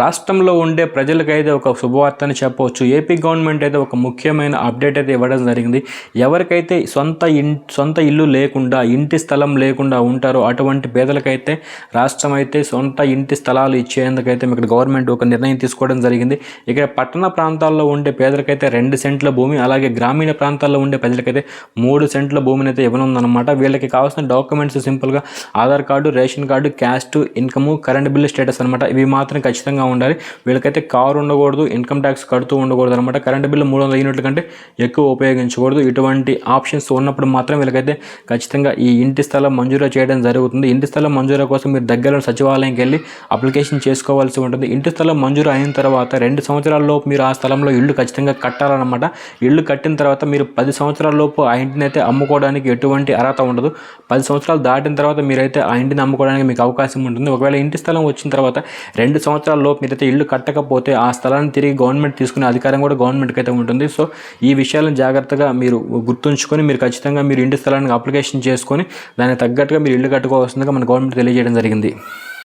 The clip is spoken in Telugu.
రాష్ట్రంలో ఉండే ప్రజలకైతే ఒక శుభవార్త అని చెప్పవచ్చు. ఏపీ గవర్నమెంట్ అయితే ఒక ముఖ్యమైన అప్డేట్ అయితే ఇవ్వడం జరిగింది. ఎవరికైతే సొంత ఇన్ సొంత ఇల్లు లేకుండా ఇంటి స్థలం లేకుండా ఉంటారో అటువంటి పేదలకైతే రాష్ట్రం అయితే సొంత ఇంటి స్థలాలు ఇచ్చేందుకైతే ఇక్కడ గవర్నమెంట్ ఒక నిర్ణయం తీసుకోవడం జరిగింది. ఇక్కడ పట్టణ ప్రాంతాల్లో ఉండే పేదలకైతే రెండు సెంట్ల భూమి అలాగే గ్రామీణ ప్రాంతాల్లో ఉండే ప్రజలకైతే మూడు సెంట్ల భూమిని అయితే ఇవ్వనుందన్నమాట. వీళ్ళకి కావాల్సిన డాక్యుమెంట్స్ సింపుల్గా Aadhaar card ration card caste income current bill status అనమాట ఇవి మాత్రం ఖచ్చితంగా ఉండాలి. వీళ్ళకైతే కారు ఉండకూడదు ఇన్కమ్ ట్యాక్స్ కడుతూ ఉండకూడదు అనమాట కరెంట్ బిల్లు మూడు వందల యూనిట్ల కంటే ఎక్కువ ఉపయోగించకూడదు. ఇటువంటి ఆప్షన్స్ ఉన్నప్పుడు మాత్రం వీళ్ళకైతే ఖచ్చితంగా ఈ ఇంటి స్థలం మంజూరు చేయడం జరుగుతుంది. ఇంటి స్థలం మంజూరు కోసం మీరు దగ్గరలో సచివాలయంకి వెళ్ళి అప్లికేషన్ చేసుకోవాల్సి ఉంటుంది. ఇంటి స్థలం మంజూరు అయిన తర్వాత రెండు సంవత్సరాలలోపు మీరు ఆ స్థలంలో ఇల్లు ఖచ్చితంగా కట్టాలన్నమాట. ఇల్లు కట్టిన తర్వాత మీరు పది సంవత్సరాలలోపు ఆ ఇంటిని అయితే అమ్ముకోవడానికి ఎటువంటి అర్హత ఉండదు. పది సంవత్సరాలు దాటిన తర్వాత మీరైతే ఆ ఇంటిని అమ్ముకోవడానికి మీకు అవకాశం ఉంటుంది. ఒకవేళ ఇంటి స్థలం వచ్చిన తర్వాత రెండు సంవత్సరాల మీరైతే ఇల్లు కట్టకపోతే ఆ స్థలాన్ని తిరిగి గవర్నమెంట్ తీసుకునే అధికారం కూడా గవర్నమెంట్కి అయితే ఉంటుంది. సో ఈ విషయాలను జాగ్రత్తగా మీరు గుర్తుంచుకొని మీరు ఖచ్చితంగా మీరు ఇంటి స్థలానికి అప్లికేషన్ చేసుకొని దానికి తగ్గట్టుగా మీరు ఇల్లు కట్టుకోవాల్సిందిగా మన గవర్నమెంట్ తెలియజేయడం జరిగింది.